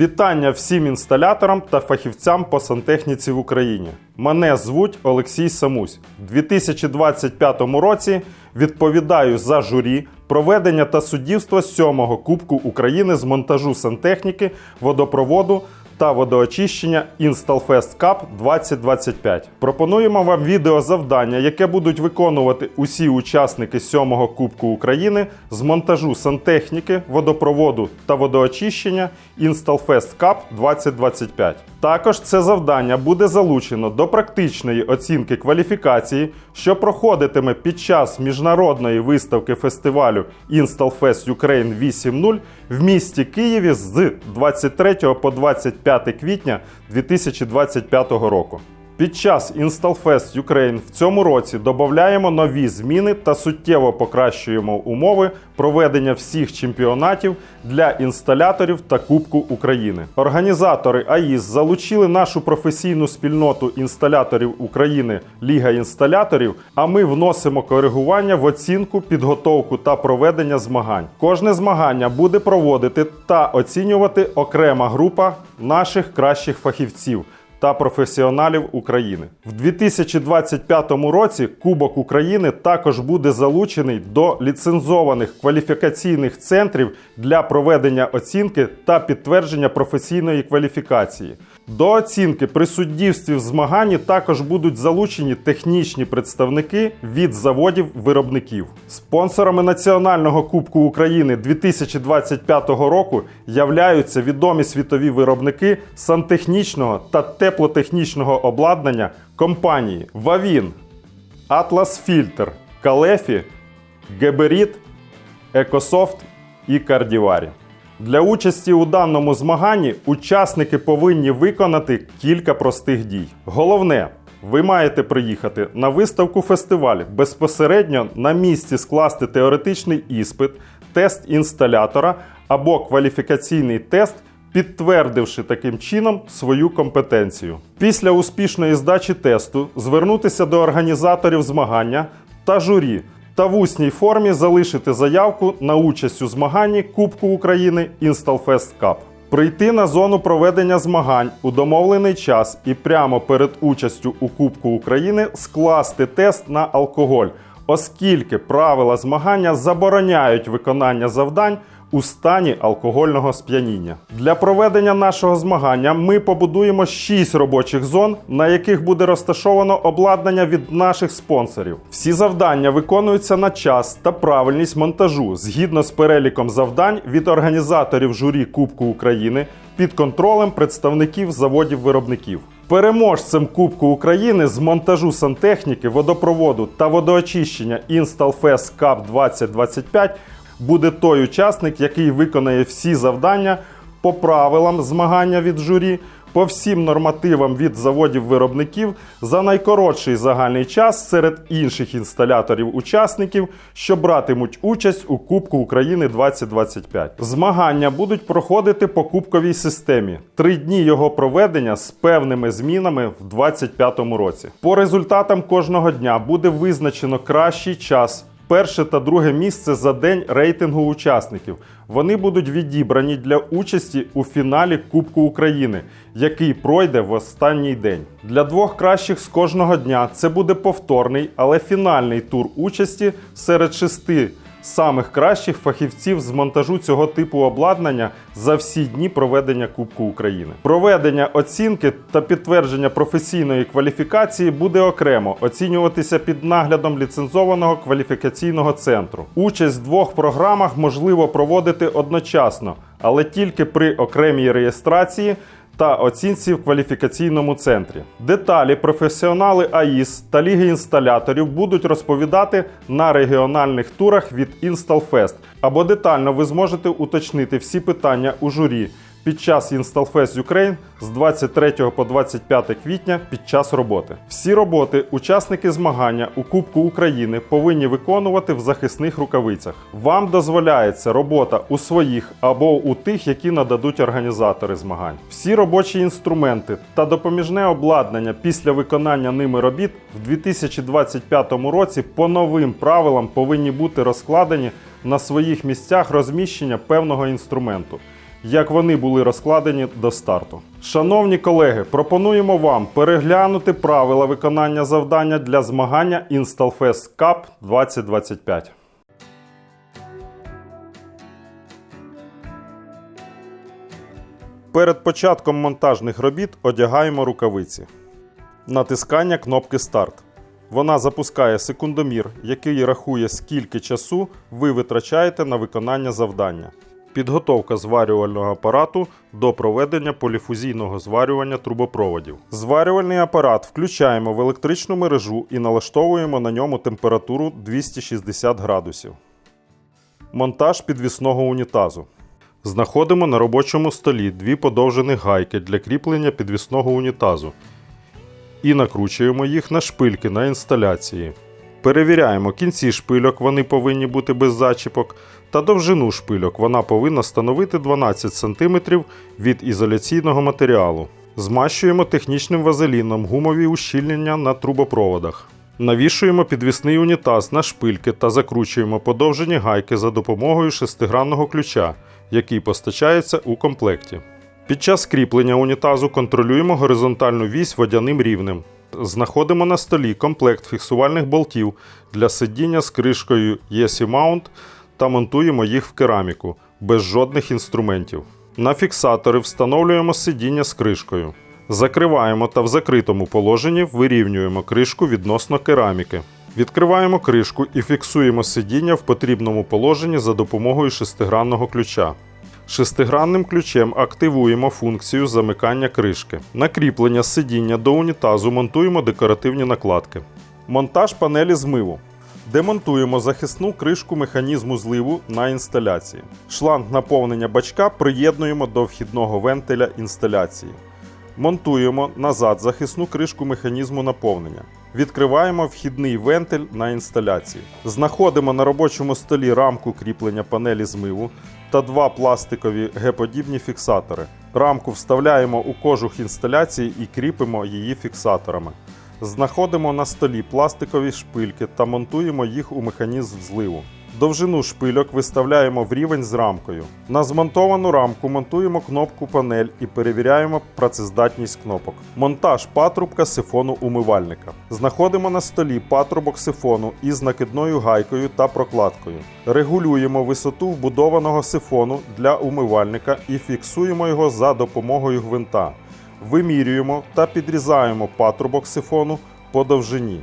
Вітання всім інсталяторам та фахівцям по сантехніці в Україні. Мене звуть Олексій Самусь. У 2025 році відповідаю за журі проведення та суддівства сьомого Кубку України з монтажу сантехніки, водопроводу та водоочищення Installfest Cup 2025. Пропонуємо вам відеозавдання, яке будуть виконувати усі учасники сьомого Кубку України з монтажу сантехніки, водопроводу та водоочищення Installfest Cup 2025. Також це завдання буде залучено до практичної оцінки кваліфікації, що проходитиме під час міжнародної виставки фестивалю Installfest Ukraine 8.0 в місті Києві з 23 по 25 квітня 2025 року. Під час Installfest Ukraine в цьому році додаємо нові зміни та суттєво покращуємо умови проведення всіх чемпіонатів для інсталяторів та Кубку України. Організатори АІС залучили нашу професійну спільноту інсталяторів України Ліга інсталяторів. А ми вносимо коригування в оцінку, підготовку та проведення змагань. Кожне змагання буде проводити та оцінювати окрема група наших кращих фахівців та професіоналів України. В 2025 році Кубок України також буде залучений до ліцензованих кваліфікаційних центрів для проведення оцінки та підтвердження професійної кваліфікації. До оцінки при суддівстві в змаганні також будуть залучені технічні представники від заводів-виробників. Спонсорами Національного Кубку України 2025 року являються відомі світові виробники сантехнічного та теплотехнічного обладнання компанії Вавін, Atlas Filter, Калефі, Геберіт, Екософт і Кардіварі. Для участі у даному змаганні учасники повинні виконати кілька простих дій. Головне, ви маєте приїхати на виставку фестиваль безпосередньо на місці скласти теоретичний іспит, тест інсталятора або кваліфікаційний тест, підтвердивши таким чином свою компетенцію. Після успішної здачі тесту звернутися до організаторів змагання та журі та в усній формі залишити заявку на участь у змаганні Кубку України Installfest Cup. Прийти на зону проведення змагань у домовлений час і прямо перед участю у Кубку України скласти тест на алкоголь, оскільки правила змагання забороняють виконання завдань у стані алкогольного сп'яніння. Для проведення нашого змагання ми побудуємо 6 робочих зон, на яких буде розташовано обладнання від наших спонсорів. Всі завдання виконуються на час та правильність монтажу згідно з переліком завдань від організаторів журі Кубку України під контролем представників заводів-виробників. Переможцем Кубку України з монтажу сантехніки, водопроводу та водоочищення Installfest Cup 2025 буде той учасник, який виконає всі завдання по правилам змагання від журі, по всім нормативам від заводів-виробників за найкоротший загальний час серед інших інсталяторів-учасників, що братимуть участь у Кубку України 2025. Змагання будуть проходити по кубковій системі. Три дні його проведення з певними змінами в 2025 році. По результатам кожного дня буде визначено кращий час перше та друге місце за день рейтингу учасників. Вони будуть відібрані для участі у фіналі Кубку України, який пройде в останній день. Для двох кращих з кожного дня це буде повторний, але фінальний тур участі серед шести самих кращих фахівців з монтажу цього типу обладнання за всі дні проведення Кубку України. Проведення оцінки та підтвердження професійної кваліфікації буде окремо оцінюватися під наглядом ліцензованого кваліфікаційного центру. Участь в двох програмах можливо проводити одночасно, але тільки при окремій реєстрації та оцінці в кваліфікаційному центрі. Деталі професіонали АІС та Ліги інсталяторів будуть розповідати на регіональних турах від Installfest. Або детально ви зможете уточнити всі питання у журі під час Installfest Ukraine з 23 по 25 квітня під час роботи. Всі роботи учасники змагання у Кубку України повинні виконувати в захисних рукавицях. Вам дозволяється робота у своїх або у тих, які нададуть організатори змагань. Всі робочі інструменти та допоміжне обладнання після виконання ними робіт в 2025 році по новим правилам повинні бути розкладені на своїх місцях розміщення певного інструменту. Як вони були розкладені до старту. Шановні колеги, пропонуємо вам переглянути правила виконання завдання для змагання Installfest Cup 2025. Перед початком монтажних робіт одягаємо рукавиці. Натискання кнопки Старт. Вона запускає секундомір, який рахує, скільки часу ви витрачаєте на виконання завдання. Підготовка зварювального апарату до проведення поліфузійного зварювання трубопроводів. Зварювальний апарат включаємо в електричну мережу і налаштовуємо на ньому температуру 260 градусів. Монтаж підвісного унітазу. Знаходимо на робочому столі дві подовжені гайки для кріплення підвісного унітазу і накручуємо їх на шпильки на інсталяції. Перевіряємо кінці шпильок, вони повинні бути без зачіпок, та довжину шпильок вона повинна становити 12 см від ізоляційного матеріалу. Змащуємо технічним вазеліном гумові ущільнення на трубопроводах. Навішуємо підвісний унітаз на шпильки та закручуємо подовжені гайки за допомогою шестигранного ключа, який постачається у комплекті. Під час кріплення унітазу контролюємо горизонтальну вісь водяним рівнем. Знаходимо на столі комплект фіксувальних болтів для сидіння з кришкою ESI Mount та монтуємо їх в кераміку без жодних інструментів. На фіксатори встановлюємо сидіння з кришкою. Закриваємо та в закритому положенні вирівнюємо кришку відносно кераміки. Відкриваємо кришку і фіксуємо сидіння в потрібному положенні за допомогою шестигранного ключа. Шестигранним ключем активуємо функцію замикання кришки. На кріплення сидіння до унітазу монтуємо декоративні накладки. Монтаж панелі змиву. Демонтуємо захисну кришку механізму зливу на інсталяції. Шланг наповнення бачка приєднуємо до вхідного вентиля інсталяції. Монтуємо назад захисну кришку механізму наповнення. Відкриваємо вхідний вентиль на інсталяції. Знаходимо на робочому столі рамку кріплення панелі змиву та два пластикові Г-подібні фіксатори. Рамку вставляємо у кожух інсталяції і кріпимо її фіксаторами. Знаходимо на столі пластикові шпильки та монтуємо їх у механізм зливу. Довжину шпильок виставляємо в рівень з рамкою. На змонтовану рамку монтуємо кнопку панель і перевіряємо працездатність кнопок. Монтаж патрубка сифону умивальника. Знаходимо на столі патрубок сифону із накидною гайкою та прокладкою. Регулюємо висоту вбудованого сифону для умивальника і фіксуємо його за допомогою гвинта. Вимірюємо та підрізаємо патрубок сифону по довжині.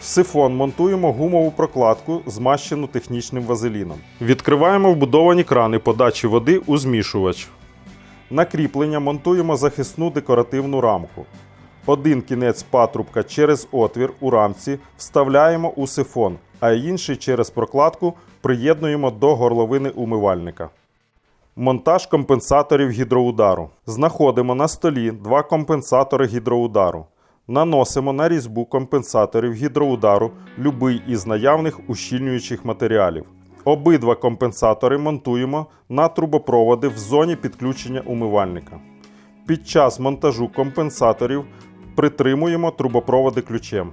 Сифон монтуємо гумову прокладку, змащену технічним вазеліном. Відкриваємо вбудовані крани подачі води у змішувач. На кріплення монтуємо захисну декоративну рамку. Один кінець патрубка через отвір у рамці вставляємо у сифон, а інший через прокладку приєднуємо до горловини умивальника. Монтаж компенсаторів гідроудару. Знаходимо на столі два компенсатори гідроудару. Наносимо на різьбу компенсаторів гідроудару любий із наявних ущільнюючих матеріалів. Обидва компенсатори монтуємо на трубопроводи в зоні підключення умивальника. Під час монтажу компенсаторів притримуємо трубопроводи ключем.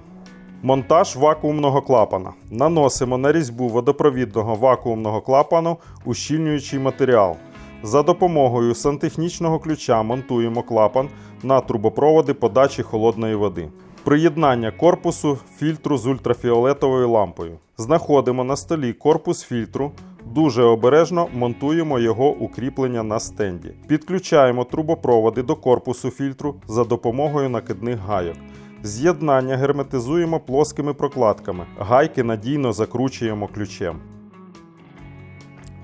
Монтаж вакуумного клапана. Наносимо на різьбу водопровідного вакуумного клапану ущільнюючий матеріал. За допомогою сантехнічного ключа монтуємо клапан на трубопроводи подачі холодної води. Приєднання корпусу фільтру з ультрафіолетовою лампою. Знаходимо на столі корпус фільтру. Дуже обережно монтуємо його укріплення на стенді. Підключаємо трубопроводи до корпусу фільтру за допомогою накидних гайок. З'єднання герметизуємо плоскими прокладками. Гайки надійно закручуємо ключем.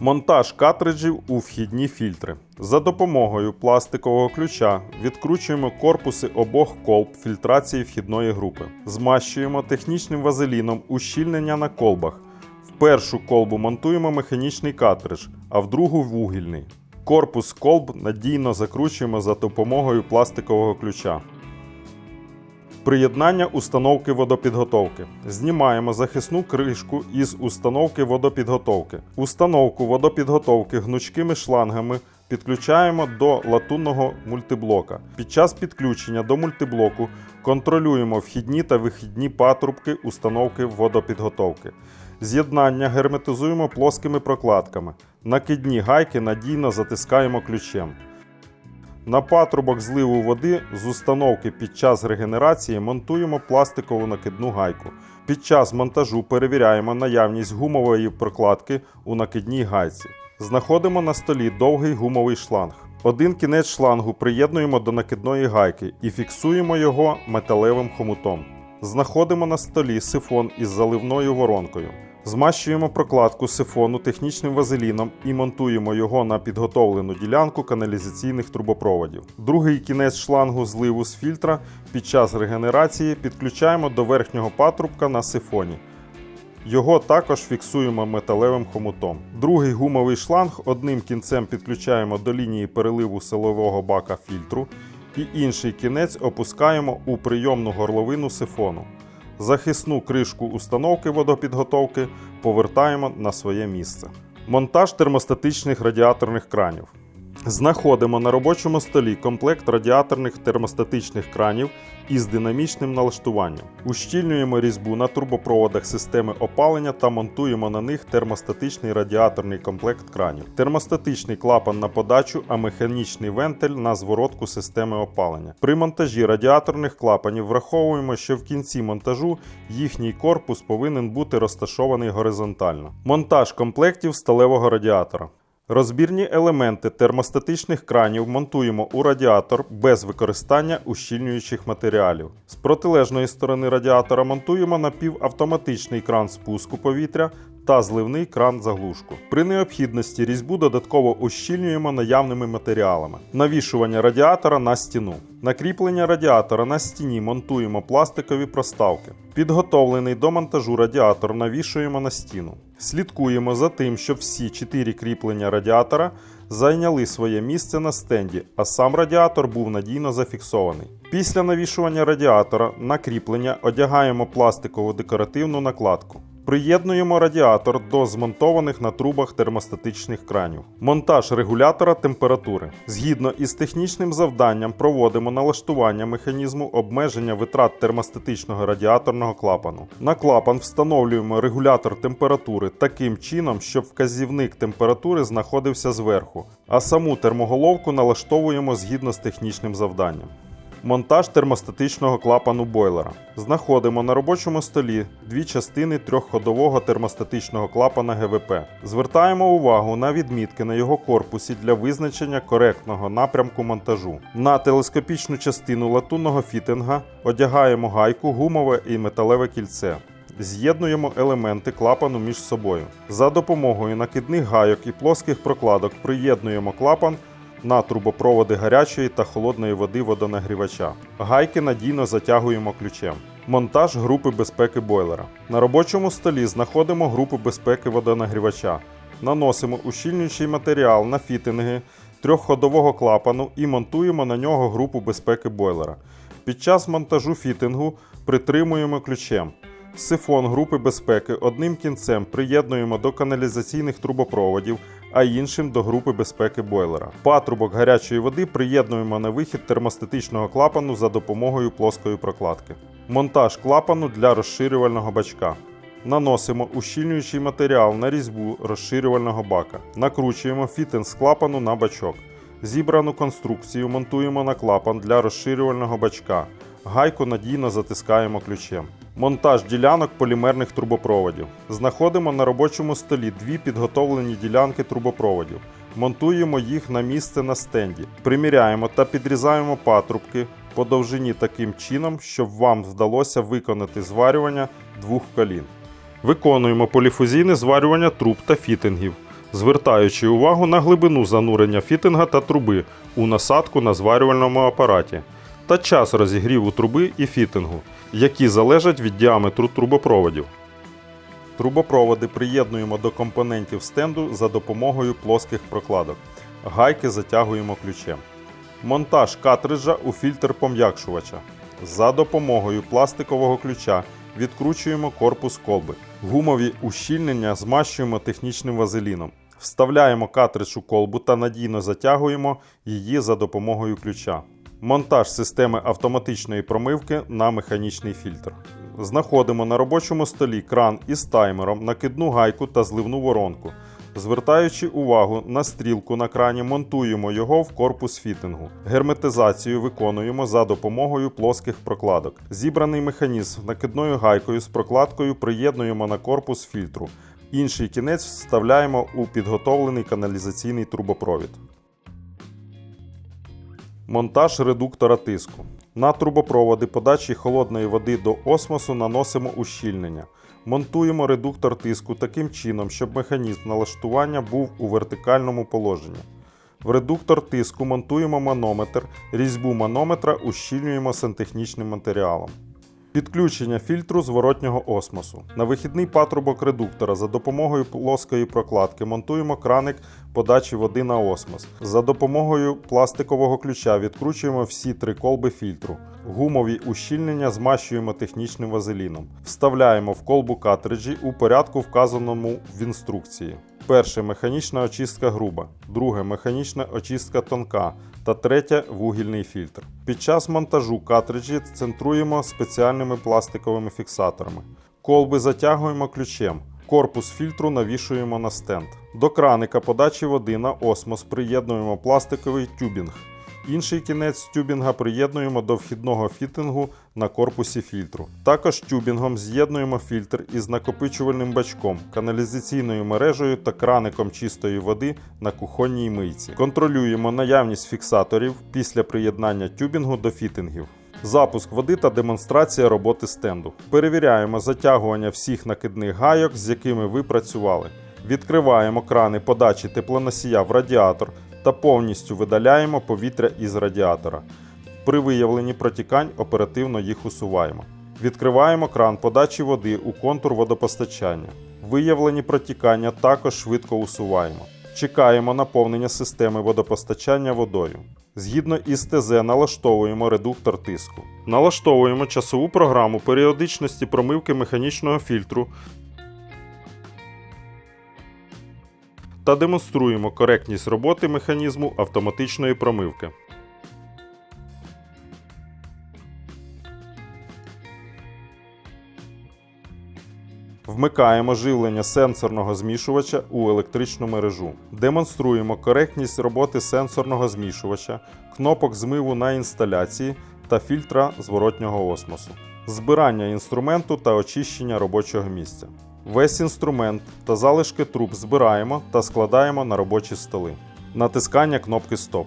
Монтаж картриджів у вхідні фільтри. За допомогою пластикового ключа відкручуємо корпуси обох колб фільтрації вхідної групи. Змащуємо технічним вазеліном ущільнення на колбах. В першу колбу монтуємо механічний картридж, а в другу вугільний. Корпус колб надійно закручуємо за допомогою пластикового ключа. Приєднання установки водопідготовки. Знімаємо захисну кришку із установки водопідготовки. Установку водопідготовки гнучкими шлангами підключаємо до латунного мультиблока. Під час підключення до мультиблоку Контролюємо вхідні та вихідні патрубки установки водопідготовки. З'єднання герметизуємо плоскими прокладками. Накидні гайки надійно затискаємо ключем. На патрубок зливу води з установки під час регенерації монтуємо пластикову накидну гайку. Під час монтажу перевіряємо наявність гумової прокладки у накидній гайці. Знаходимо на столі довгий гумовий шланг. Один кінець шлангу приєднуємо до накидної гайки і фіксуємо його металевим хомутом. Знаходимо на столі сифон із заливною воронкою. Змащуємо прокладку сифону технічним вазеліном і монтуємо його на підготовлену ділянку каналізаційних трубопроводів. Другий кінець шлангу зливу з фільтра під час регенерації підключаємо до верхнього патрубка на сифоні. Його також фіксуємо металевим хомутом. Другий гумовий шланг одним кінцем підключаємо до лінії переливу силового бака фільтру і інший кінець опускаємо у прийомну горловину сифону. Захисну кришку установки водопідготовки повертаємо на своє місце. Монтаж термостатичних радіаторних кранів. Знаходимо на робочому столі комплект радіаторних термостатичних кранів із динамічним налаштуванням. Ущільнюємо різьбу на трубопроводах системи опалення та монтуємо на них термостатичний радіаторний комплект кранів. Термостатичний клапан на подачу, а механічний вентиль на зворотку системи опалення. При монтажі радіаторних клапанів враховуємо, що в кінці монтажу їхній корпус повинен бути розташований горизонтально. Монтаж комплектів сталевого радіатора. Розбірні елементи термостатичних кранів монтуємо у радіатор без використання ущільнюючих матеріалів. З протилежної сторони радіатора монтуємо напівавтоматичний кран спуску повітря та зливний кран заглушку. При необхідності різьбу додатково ущільнюємо наявними матеріалами. Навішування радіатора на стіну. На кріплення радіатора на стіні монтуємо пластикові проставки. Підготовлений до монтажу радіатор навішуємо на стіну. Слідкуємо за тим, щоб всі чотири кріплення радіатора зайняли своє місце на стенді, а сам радіатор був надійно зафіксований. Після навішування радіатора на кріплення одягаємо пластикову декоративну накладку. Приєднуємо радіатор до змонтованих на трубах термостатичних кранів. Монтаж регулятора температури. Згідно із технічним завданням проводимо налаштування механізму обмеження витрат термостатичного радіаторного клапану. На клапан встановлюємо регулятор температури таким чином, щоб вказівник температури знаходився зверху, а саму термоголовку налаштовуємо згідно з технічним завданням. Монтаж термостатичного клапану бойлера. Знаходимо на робочому столі дві частини трьохходового термостатичного клапана ГВП. Звертаємо увагу на відмітки на його корпусі для визначення коректного напрямку монтажу. На телескопічну частину латунного фітинга одягаємо гайку, гумове і металеве кільце. З'єднуємо елементи клапану між собою. За допомогою накидних гайок і плоских прокладок приєднуємо клапан на трубопроводи гарячої та холодної води водонагрівача. Гайки надійно затягуємо ключем. Монтаж групи безпеки бойлера. На робочому столі знаходимо групу безпеки водонагрівача. Наносимо ущільнюючий матеріал на фітинги трьохходового клапану і монтуємо на нього групу безпеки бойлера. Під час монтажу фітингу притримуємо ключем. Сифон групи безпеки одним кінцем приєднуємо до каналізаційних трубопроводів, а іншим до групи безпеки бойлера. Патрубок гарячої води приєднуємо на вихід термостатичного клапану за допомогою плоскої прокладки. Монтаж клапану для розширювального бачка. Наносимо ущільнюючий матеріал на різьбу розширювального бака. Накручуємо фітинг клапану на бачок. Зібрану конструкцію монтуємо на клапан для розширювального бачка. Гайку надійно затискаємо ключем. Монтаж ділянок полімерних трубопроводів. Знаходимо на робочому столі дві підготовлені ділянки трубопроводів. Монтуємо їх на місце на стенді. Приміряємо та підрізаємо патрубки по довжині таким чином, щоб вам вдалося виконати зварювання двох колін. Виконуємо поліфузійне зварювання труб та фітингів, звертаючи увагу на глибину занурення фітинга та труби у насадку на зварювальному апараті та час розігріву труби і фітингу, які залежать від діаметру трубопроводів. Трубопроводи приєднуємо до компонентів стенду за допомогою плоских прокладок. Гайки затягуємо ключем. Монтаж картриджа у фільтр пом'якшувача. За допомогою пластикового ключа відкручуємо корпус колби. Гумові ущільнення змащуємо технічним вазеліном. Вставляємо картридж у колбу та надійно затягуємо її за допомогою ключа. Монтаж системи автоматичної промивки на механічний фільтр. Знаходимо на робочому столі кран із таймером, накидну гайку та зливну воронку. Звертаючи увагу на стрілку на крані, монтуємо його в корпус фітингу. Герметизацію виконуємо за допомогою плоских прокладок. Зібраний механізм накидною гайкою з прокладкою приєднуємо на корпус фільтру. Інший кінець вставляємо у підготовлений каналізаційний трубопровід. Монтаж редуктора тиску. На трубопроводи подачі холодної води до осмосу наносимо ущільнення. Монтуємо редуктор тиску таким чином, щоб механізм налаштування був у вертикальному положенні. В редуктор тиску монтуємо манометр, різьбу манометра ущільнюємо сантехнічним матеріалом. Підключення фільтру зворотнього осмосу. На вихідний патрубок редуктора за допомогою плоскої прокладки монтуємо краник подачі води на осмос. За допомогою пластикового ключа відкручуємо всі три колби фільтру. Гумові ущільнення змащуємо технічним вазеліном. Вставляємо в колбу картриджі у порядку, вказаному в інструкції. Перше механічна очистка груба, друге механічна очистка тонка та третє вугільний фільтр. Під час монтажу картриджі центруємо спеціальними пластиковими фіксаторами. Колби затягуємо ключем. Корпус фільтру навішуємо на стенд. До краника подачі води на осмос приєднуємо пластиковий тюбінг. Інший кінець тюбінга приєднуємо до вхідного фітингу на корпусі фільтру. Також тюбінгом з'єднуємо фільтр із накопичувальним бачком, каналізаційною мережею та краником чистої води на кухонній мийці. Контролюємо наявність фіксаторів після приєднання тюбінгу до фітингів. Запуск води та демонстрація роботи стенду. Перевіряємо затягування всіх накидних гайок, з якими ви працювали. Відкриваємо крани подачі теплоносія в радіатор та повністю видаляємо повітря із радіатора. При виявленні протікань оперативно їх усуваємо. Відкриваємо кран подачі води у контур водопостачання. Виявлені протікання також швидко усуваємо. Чекаємо наповнення системи водопостачання водою. Згідно із ТЗ налаштовуємо редуктор тиску. Налаштовуємо часову програму періодичності промивки механічного фільтру та демонструємо коректність роботи механізму автоматичної промивки. Вмикаємо живлення сенсорного змішувача у електричну мережу. Демонструємо коректність роботи сенсорного змішувача, кнопок змиву на інсталяції та фільтра зворотнього осмосу, збирання інструменту та очищення робочого місця. Весь інструмент та залишки труб збираємо та складаємо на робочі столи. Натискання кнопки Стоп.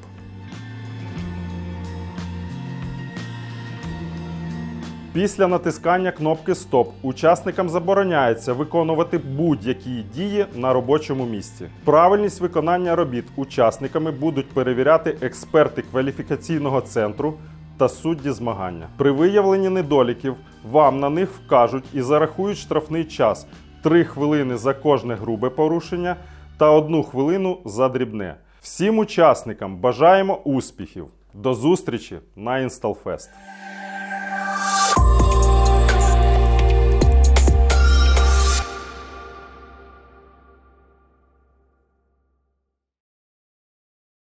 Після натискання кнопки Стоп учасникам забороняється виконувати будь-які дії на робочому місці. Правильність виконання робіт учасниками будуть перевіряти експерти кваліфікаційного центру та судді змагання. При виявленні недоліків вам на них вкажуть і зарахують штрафний час 3 хвилини за кожне грубе порушення та 1 хвилину за дрібне. Всім учасникам бажаємо успіхів! До зустрічі на Installfest!